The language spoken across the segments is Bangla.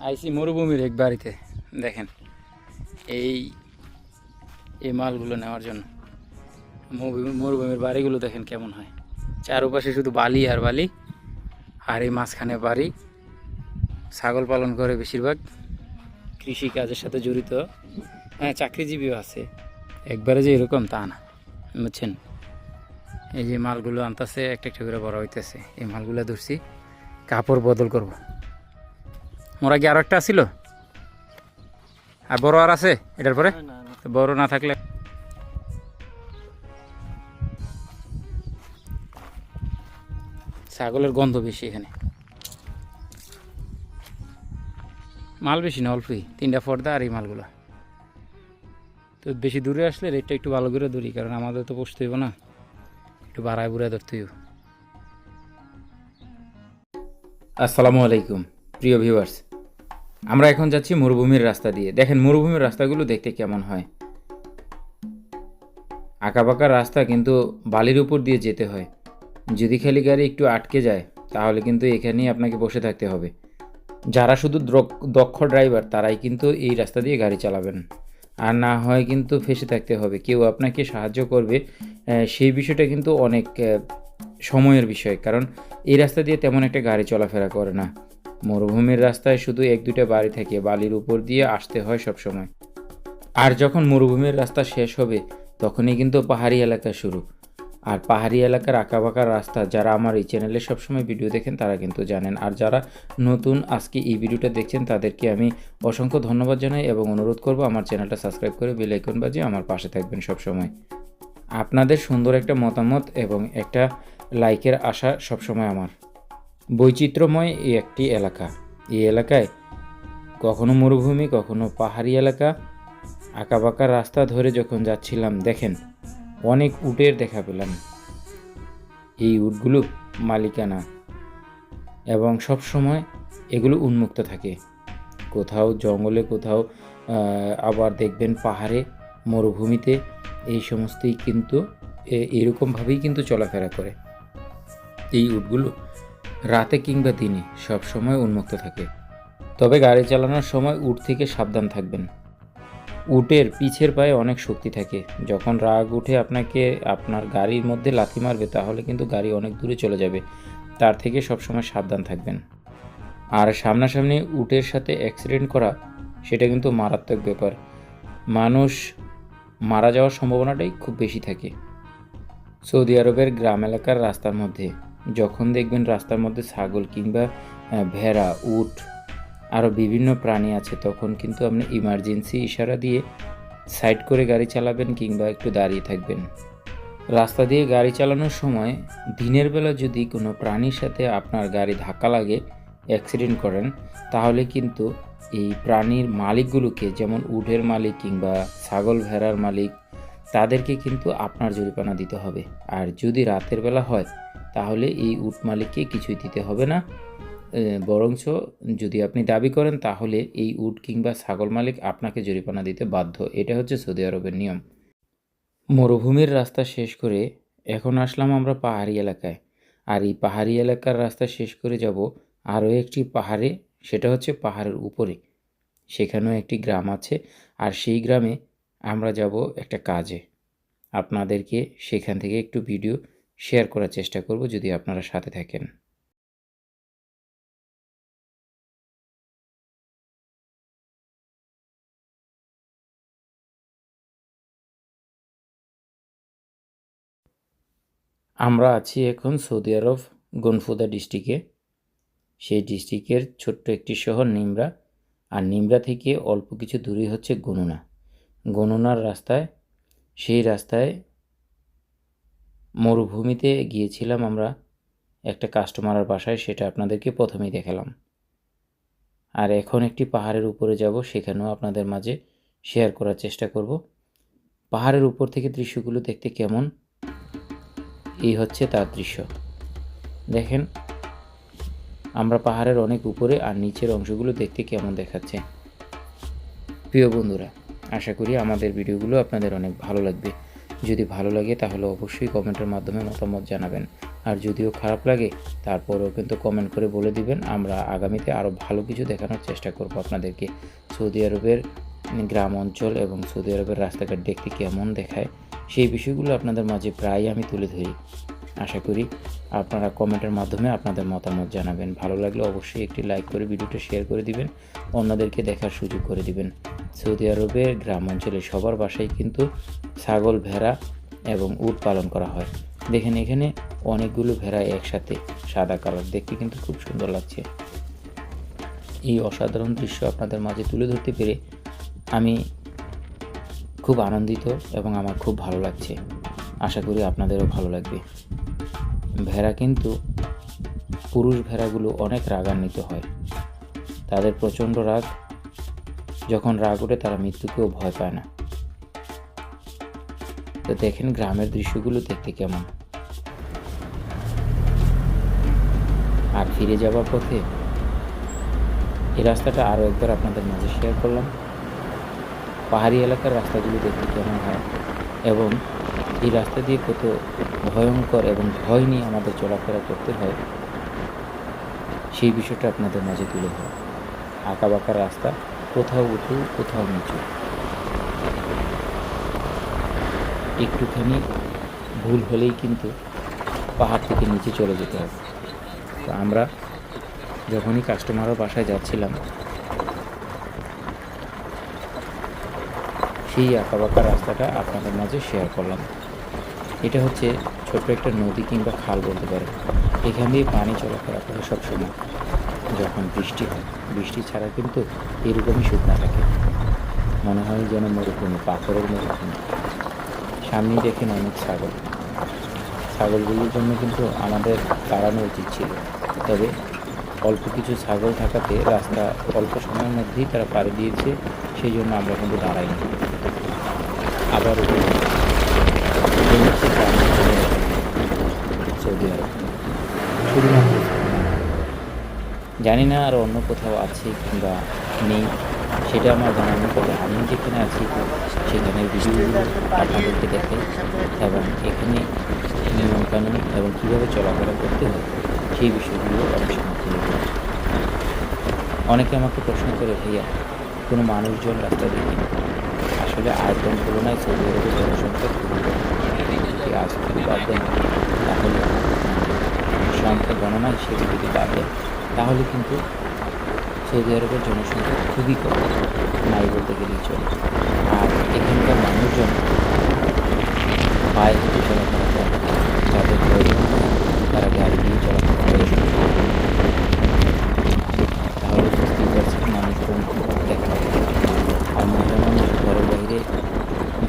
আইসি মরুভূমির এক বাড়িতে, দেখেন। এই এই মালগুলো নেওয়ার জন্য। মরুভূমি- মরুভূমির বাড়িগুলো দেখেন কেমন হয়। চারপাশে শুধু বালি আর বালি, আর এই মাঝখানে বাড়ি। ছাগল পালন করে বেশিরভাগ। কৃষি কাজের সাথে জড়িত। হ্যাঁ চাকরিজীবীও আছে। একবারে যে এরকম তা না, বুঝছেন? এই যে মালগুলো আনতেছে, একটা একটা করে বড় হইতেছে। এই মালগুলো ধরছি, কাপড় বদল করব। মোরা কি আরও একটা ছিল আর বড় আর আছে এটার পরে? বড় না থাকলে? ছাগলের গন্ধ বেশি এখানে। মাল বেশি না অল্পই। তিনটা পর্দা আর এই মালগুলো। তো বেশি দূরে আসলে রেটটা একটু ভালো করে ধরি কারণ আমাদের তো বসতে হইব না। একটু বাড়ায় বুড়ায় ধরতে হইব। আসসালামু আলাইকুম প্রিয় ভিউয়ার্স আমরা এখন যাচ্ছি মরুভূমির রাস্তা দিয়ে। দেখেন, মরুভূমির রাস্তাগুলো দেখতে কেমন হয়। আঁকাবাঁকা রাস্তা কিন্তু বালির উপর দিয়ে যেতে হয়। যদি খালি গাড়ি একটু আটকে যায়, তাহলে কিন্তু এখানেই আপনাকে বসে থাকতে হবে। যারা শুধু দক্ষ ড্রাইভার, তারাই কিন্তু এই রাস্তা দিয়ে গাড়ি চালাবেন। আর না হয় কিন্তু ফেসে থাকতে হবে। কেউ আপনাকে সাহায্য করবে সেই বিষয়টা কিন্তু অনেক সময়ের বিষয়। কারণ এই রাস্তা দিয়ে তেমন একটা গাড়ি চলাফেরা করে না। মরুভূমির রাস্তায় শুধু এক দুটো বাড়ি থাকে, বালির উপর দিয়ে আসতে হয় সব সময় আর যখন মরুভূমির রাস্তা শেষ হবে, তখনই কিন্তু পাহাড়ি এলাকা শুরু। আর পাহাড়ি এলাকার আঁকাবাঁকা রাস্তা যারা আমার এই চ্যানেলে সবসময় ভিডিও দেখেন, তারা কিন্তু জানেন। আর যারা নতুন আজকে এই ভিডিওটা দেখছেন, তাদেরকে আমি অসংখ্য ধন্যবাদ জানাই এবং অনুরোধ করব আমার চ্যানেলটা সাবস্ক্রাইব করে বেল আইকন বাজিয়ে আমার পাশে থাকবেন সবসময়। আপনাদের সুন্দর একটা মতামত এবং একটা লাইকের আশা সবসময় আমার। বৈচিত্র্যময় এই একটি এলাকা। এই এলাকায় কখনো মরুভূমি, কখনো পাহাড়ি এলাকা। আঁকাবাঁকা রাস্তা ধরে যখন যাচ্ছিলাম, দেখেন, অনেক উটের দেখা পেলাম। এই উটগুলো মালিকানা এবং সব সময় এগুলো উন্মুক্ত থাকে। কোথাও জঙ্গলে, কোথাও আবার দেখবেন পাহাড়ে, মরুভূমিতে, এই সমস্তই কিন্তু এরকমভাবেই কিন্তু চলাফেরা করে। এই উটগুলো রাতে কিংবা দিনে সব সময় উন্মুক্ত থাকে। তবে গাড়ি চালানোর সময় উট থেকে সাবধান থাকবেন। উটের পিছের পায়ে অনেক শক্তি থাকে। যখন রাগ উঠে আপনাকে আপনার গাড়ির মধ্যে লাথি মারবে, তাহলে কিন্তু গাড়ি অনেক দূরে চলে যাবে। তার থেকে সবসময় সাবধান থাকবেন। আর সামনাসামনি উটের সাথে অ্যাক্সিডেন্ট করা, সেটা কিন্তু মারাত্মক ব্যাপার। মানুষ মারা যাওয়ার সম্ভাবনাটাই খুব বেশি থাকে। সৌদি আরবের গ্রাম এলাকার রাস্তার মধ্যে যখন দেখবেন রাস্তার মধ্যে ছাগল কিংবা ভেড়া, উট আরও বিভিন্ন প্রাণী আছে, তখন কিন্তু আপনি ইমার্জেন্সি ইশারা দিয়ে সাইড করে গাড়ি চালাবেন কিংবা একটু দাঁড়িয়ে থাকবেন। রাস্তা দিয়ে গাড়ি চালানোর সময় দিনের বেলা যদি কোনো প্রাণীর সাথে আপনার গাড়ি ধাক্কা লাগে অ্যাক্সিডেন্ট করেন, তাহলে কিন্তু এই প্রাণীর মালিকগুলোকে যেমন উটের মালিক কিংবা ছাগল, ভেড়ার মালিক, তাদেরকে কিন্তু আপনার জরিমানা দিতে হবে। আর যদি রাতের বেলা হয় তাহলে এই উট মালিককে কিছুই দিতে হবে না। বরঞ্চ যদি আপনি দাবি করেন, তাহলে এই উট কিংবা ছাগল মালিক আপনাকে জরিমানা দিতে বাধ্য। এটা হচ্ছে সৌদি আরবের নিয়ম। মরুভূমির রাস্তা শেষ করে এখন আসলাম আমরা পাহাড়ি এলাকায়। আর এই পাহাড়ি এলাকার রাস্তা শেষ করে যাব আরও একটি পাহাড়ে, সেটা হচ্ছে পাহাড়ের উপরে। সেখানেও একটি গ্রাম আছে, আর সেই গ্রামে আমরা যাব একটা কাজে। আপনাদেরকে সেখান থেকে একটু ভিডিও শেয়ার করার চেষ্টা করব যদি আপনারা সাথে থাকেন। আমরা আছি এখন সৌদি আরব গনফুদা ডিস্ট্রিক্টে। সেই ডিস্ট্রিক্টের ছোট্ট একটি শহর নিমরা, আর নিমরা থেকে অল্প কিছু দূরে হচ্ছে গণনা গণনার রাস্তায়, সেই রাস্তায় মরুভূমিতে গিয়েছিলাম আমরা একটা কাস্টমারের বাসায়, সেটা আপনাদেরকে প্রথমেই দেখালাম। আর এখন একটি পাহাড়ের উপরে যাব, সেখানেও আপনাদের মাঝে শেয়ার করার চেষ্টা করব। পাহাড়ের উপর থেকে দৃশ্যগুলো দেখতে কেমন? এই হচ্ছে তার দৃশ্য। দেখেন, আমরা পাহাড়ের অনেক উপরে আর নিচের অংশগুলো দেখতে কেমন দেখাচ্ছে। প্রিয় বন্ধুরা, আশা করি আমাদের ভিডিওগুলো আপনাদের অনেক ভালো লাগবে। যদি ভালো লাগে তাহলে অবশ্যই কমেন্টের মাধ্যমে মতামত জানাবেন। আর যদিও খারাপ লাগে, তারপরেও কিন্তু কমেন্ট করে বলে দিবেন। আমরা আগামীতে আরও ভালো কিছু দেখানোর চেষ্টা করব আপনাদেরকে। সৌদি আরবের গ্রাম অঞ্চল এবং সৌদি আরবের রাস্তাঘাট দেখতে কেমন দেখায়, সেই বিষয়গুলো আপনাদের মাঝে প্রায় আমি তুলে ধরি। আশা করি আপনারা কমেন্টের মাধ্যমে আপনাদের মতামত জানাবেন। ভালো লাগলে অবশ্যই একটি লাইক করে ভিডিওটা শেয়ার করে দিবেন, অন্যদেরকে দেখার সুযোগ করে দিবেন। সৌদি আরবের গ্রাম অঞ্চলে সবার বাসায় কিন্তু ছাগল, ভেড়া এবং উট পালন করা হয়। দেখেন এখানে অনেকগুলো ভেড়া একসাথে সাদা কালার, দেখতে কিন্তু খুব সুন্দর লাগছে। এই অসাধারণ দৃশ্য আপনাদের মাঝে তুলে ধরতে পেরে আমি খুব আনন্দিত এবং আমার খুব ভালো লাগছে। আশা করি আপনাদেরও ভালো লাগবে। ভেড়া কিন্তু পুরুষ ভেড়াগুলো অনেক রাগান্বিত হয়। তাদের প্রচণ্ড রাগ, যখন রাগ ওঠে তারা মৃত্যুকেও ভয় পায় না। তো দেখেন গ্রামের দৃশ্যগুলো দেখতে কেমন। আর ফিরে যাওয়ার পথে এই রাস্তাটা আরও একবার আপনাদের মাঝে শেয়ার করলাম। পাহাড়ি এলাকার রাস্তাগুলো দেখতে কেমন হয় এবং এই রাস্তা দিয়ে কত ভয়ঙ্কর এবং ভয় নিয়ে আমাদের চলাফেরা করতে হয়, সেই বিষয়টা আপনাদের মাঝে তুলে ধরা আঁকা বাঁকা রাস্তা, কোথাও উঁচু, কোথাও নিচু। একটুখানি ভুল হলেই কিন্তু পাহাড় থেকে নিচে চলে যেতে হবে। তো আমরা যখনই কাস্টমারের বাসায় যাচ্ছিলাম, সেই আঁকা বাঁকা রাস্তাটা আপনাদের মাঝে শেয়ার করলাম। এটা হচ্ছে ছোট্ট একটা নদী কিংবা খাল বলতে পারেন এখান দিয়ে পানি চলাফেরা করে সবসময়। যখন বৃষ্টি হয়, বৃষ্টি ছাড়া কিন্তু এরকমই শুকনা থাকে। মনে হয় যেন মরুভূমি, পাথরের মরুভূমি। সামনেই দেখেন অনেক ছাগল। ছাগলগুলির জন্য কিন্তু আমাদের দাঁড়ানো উচিত ছিল। তবে অল্প কিছু ছাগল থাকাতে রাস্তা অল্প সময়ের মধ্যেই তারা পাড়ি দিয়েছে, সেই জন্য আমরা কিন্তু দাঁড়াইনি। আবার সৌদি আরব জানি না আর অন্য কোথাও আছে কিংবা নেই, সেটা আমার জানা নেই, তবে আমি যেখানে আছি সেখানে ভিডিওগুলো আপনাদেরকে দেখাই এবং এখানে নিয়মকানুন এবং কীভাবে চলাফেরা করতে হয়, সেই বিষয়গুলো সময় তুলে অনেকে আমাকে প্রশ্ন করে, ভাইয়া, কোনো মানুষজন রাস্তা দেখি। আসলে আয়তন তুলনায় সৌদি আরবের জনসংখ্যা খুবই যদি আজ থেকে বাদ দেন তাহলে সংখ্যা গণনায় হিসেবে যদি বাদ দেন তাহলে কিন্তু সৌদি আরবের জনসংখ্যা খুবই কম, নাই বলতে গেলেই চলে। আর এখানকার মানুষজন পায়ে হেঁটে চলাফেরা করে যাদের প্রয়োজন হয় তারা গাড়ি দিয়ে চলাফেরা করে তাহলে বুঝতেই পারছেন মানুষজন দেখা যায়। আর মহিলা মানুষ ঘরের বাইরে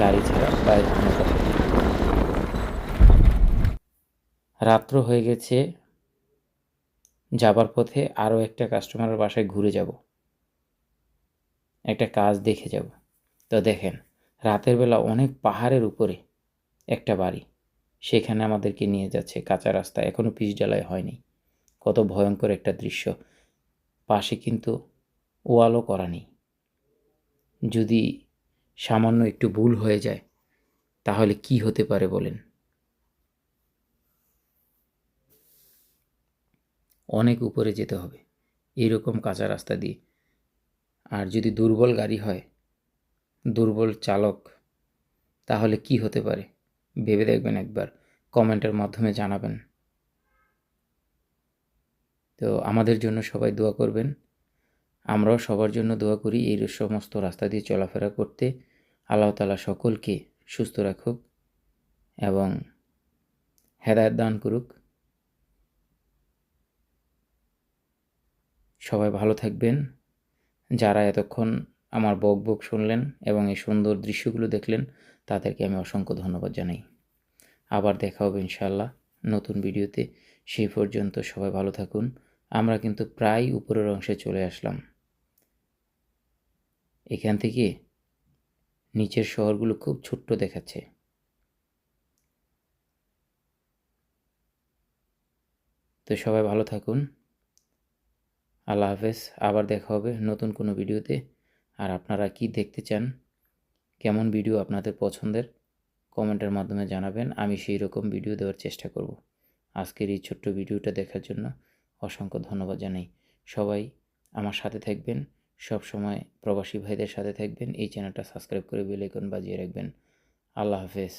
গাড়ি ছাড়া বাইরে কোনো কথা নেই। রাত্র হয়ে গেছে। যাবার পথে আরও একটা কাস্টমারের বাসায় ঘুরে যাব। একটা কাজ দেখে যাব। তো দেখেন, রাতের বেলা অনেক পাহাড়ের উপরে একটা বাড়ি। সেখানে আমাদেরকে নিয়ে যাচ্ছে কাঁচা রাস্তা। এখনও পিচ ডালাই হয়নি। কত ভয়ঙ্কর একটা দৃশ্য। পাশে কিন্তু ওয়ালও করা নেই। যদি সামান্য একটু ভুল হয়ে যায়, তাহলে কি হতে পারে বলেন? অনেক উপরে যেতে হবে। এইরকম কাঁচা রাস্তা দিয়ে। আর যদি দুর্বল গাড়ি হয়, দুর্বল চালক, তাহলে কি হতে পারে? ভেবে দেখবেন একবার। কমেন্টের মাধ্যমে জানাবেন। তো আমাদের জন্য সবাই দোয়া করবেন। আমরাও সবার জন্য দোয়া করি এই সমস্ত রাস্তা দিয়ে চলাফেরা করতে। আল্লাহ তালা সকলকে সুস্থ রাখুক এবং হেদায়ত দান করুক। সবাই ভালো থাকবেন। যারা এতক্ষণ আমার বক বক শুনলেন এবং এই সুন্দর দৃশ্যগুলো দেখলেন, তাদেরকে আমি অসংখ্য ধন্যবাদ জানাই। আবার দেখা হবে ইনশাল্লাহ নতুন ভিডিওতে। সেই পর্যন্ত সবাই ভালো থাকুন। আমরা কিন্তু প্রায় উপরের অংশে চলে আসলাম। এখান থেকে নিচের শহরগুলো খুব ছোট্ট দেখাচ্ছে। তো সবাই ভালো থাকুন। আল্লাহ হাফেজ, আবার দেখা হবে নতুন কোনো ভিডিওতে। আর আপনারা কি দেখতে চান? কেমন ভিডিও আপনাদের পছন্দের? কমেন্টের মাধ্যমে জানাবেন, আমি সেই রকম ভিডিও দেওয়ার চেষ্টা করব। আজকের এই ছোট্ট ভিডিওটা দেখার জন্য অসংখ্য ধন্যবাদ জানাই। সবাই আমার সাথে থাকবেন, সব সময় প্রবাসী ভাইদের সাথে থাকবেন, এই চ্যানেলটা সাবস্ক্রাইব করে বেল আইকন বাজিয়ে রাখবেন। আল্লাহ হাফেজ।